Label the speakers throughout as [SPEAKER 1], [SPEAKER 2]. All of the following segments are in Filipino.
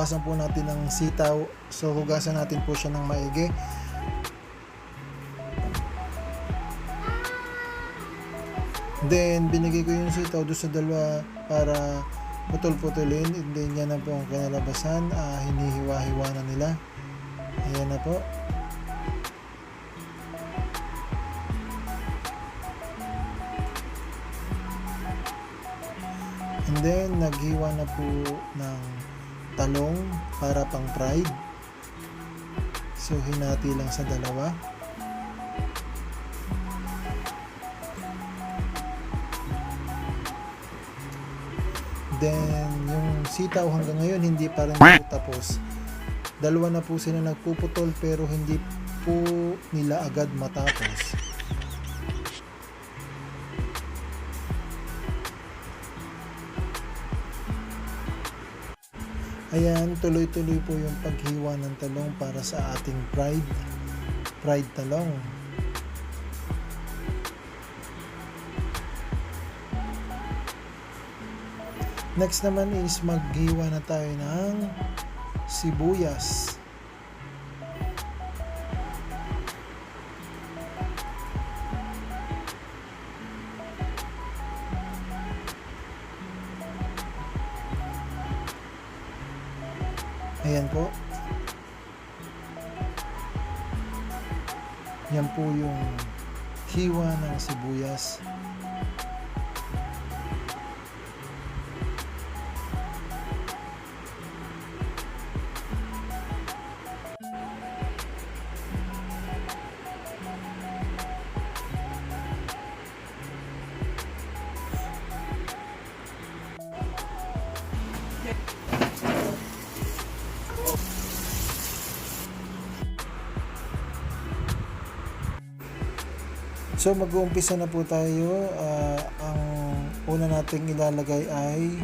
[SPEAKER 1] hugasan po natin ng sitaw. So, hugasan natin po siya ng maigi. Then, binigay ko yung sitaw doon sa dalawa para putol-putulin. And then, na po ang kinalabasan. Ah, hinihiwa-hiwa na nila. Ayan na po. And then, naghiwa na po ng talong para pang fried. So, hinati lang sa dalawa. Then, yung sitaw hanggang ngayon hindi pa rin po tapos. Dalawa na po sila nagpuputol pero hindi po nila agad matapos. Ayan, tuloy-tuloy po yung paghiwa ng talong para sa ating fried fried talong. Next naman is maghiwa na tayo ng sibuyas. Ayan po. Yan po yung hiwa ng sibuyas. So mag-uumpisa na po tayo. Ah, ang una nating ilalagay ay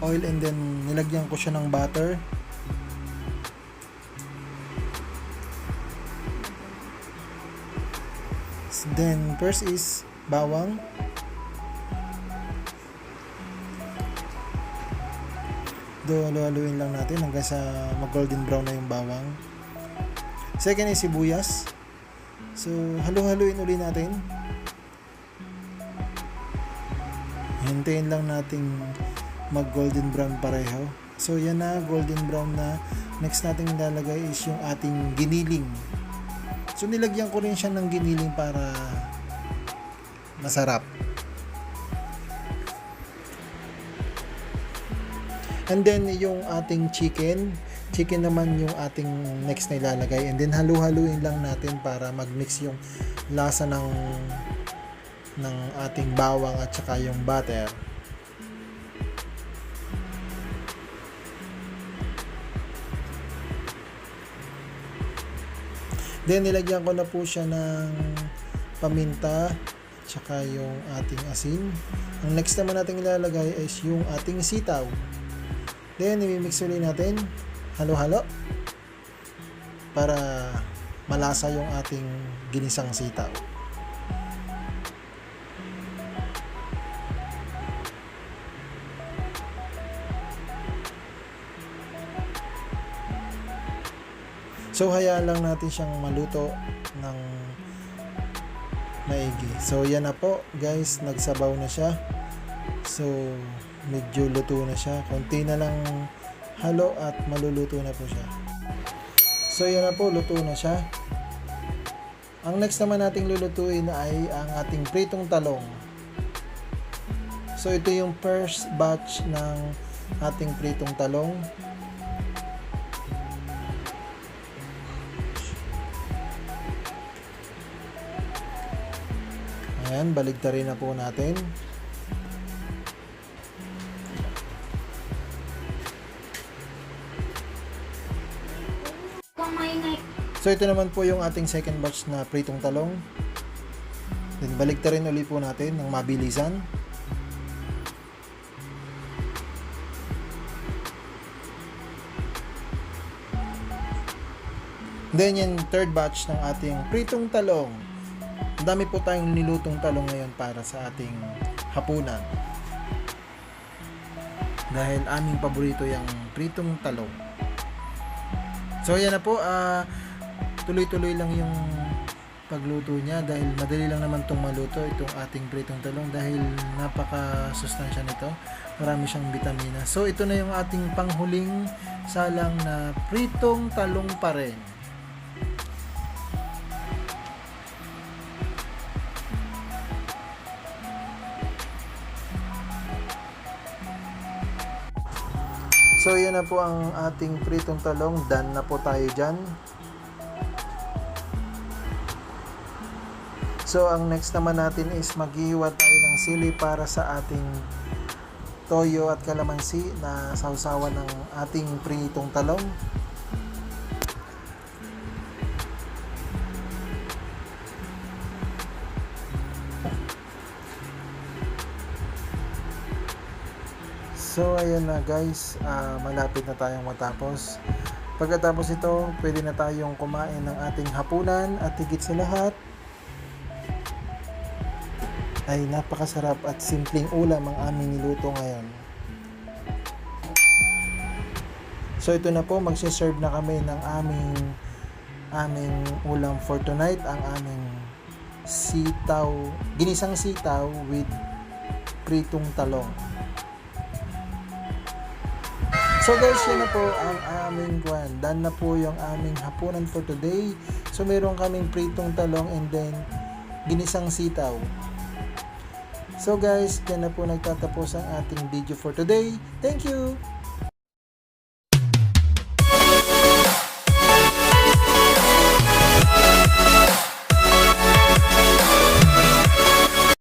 [SPEAKER 1] oil and then nilagyan ko siya ng butter. Then first is bawang. Do haluin lang natin hanggang sa mag-golden brown na yung bawang. Second is sibuyas. So, halu-haluin uli natin. Hintayin lang nating mag golden brown pareho. So, yan na, golden brown na. Next nating ilalagay is yung ating giniling. So, nilagyan ko rin siya ng giniling para masarap. And then, yung ating chicken, chicken naman yung ating next na ilalagay. And then halu-haluin lang natin para mag-mix yung lasa ng ng ating bawang at saka yung butter. Then nilagyan ko na po siya ng paminta at saka yung ating asin. Ang next naman natin ilalagay is yung ating sitaw. Then i-mix ulit natin halo-halo para malasa yung ating ginisang sitaw. So hayaan lang natin siyang maluto ng maigi. So yan na po guys, nagsabaw na siya. So medyo luto na siya. Konti na lang halo at maluluto na po siya. So yan na po, luto na siya. Ang next naman nating lulutuin ay ang ating pritong talong. So ito yung first batch ng ating pritong talong. Ayan, baligtarin na po natin. So ito naman po yung ating second batch na pritong talong. Then baligtarin uli po natin ng mabilisan. Then yung third batch ng ating pritong talong. Ang dami po tayong nilutong talong ngayon para sa ating hapunan. dahil aming paborito yung pritong talong. So yan na po, ah, tuloy-tuloy lang yung pagluto niya dahil madali lang naman itong maluto itong ating pritong talong dahil napaka-sustansya nito. Marami siyang vitamina. So ito na yung ating panghuling salang na pritong talong pa rin. So yan na po ang ating pritong talong. Done na po tayo dyan. So ang next naman natin is maghihiwa tayo ng sili para sa ating toyo at kalamansi na sausawan ng ating pritong talong. So ayan na guys, ah, malapit na tayong matapos. Pagkatapos ito, pwede na tayong kumain ng ating hapunan at higit sa lahat ay napakasarap at simpleng ulam ang aming niluto ngayon. So ito na po, magsiserve na kami ng aming aming ulam for tonight, ang aming sitaw, ginisang sitaw with pritong talong. So guys, yun na po ang aming kwan. Done na po yung aming hapunan for today. So meron kaming pritong talong and then ginisang sitaw. So guys, dyan na po nagtatapos ang ating video for today. Thank you!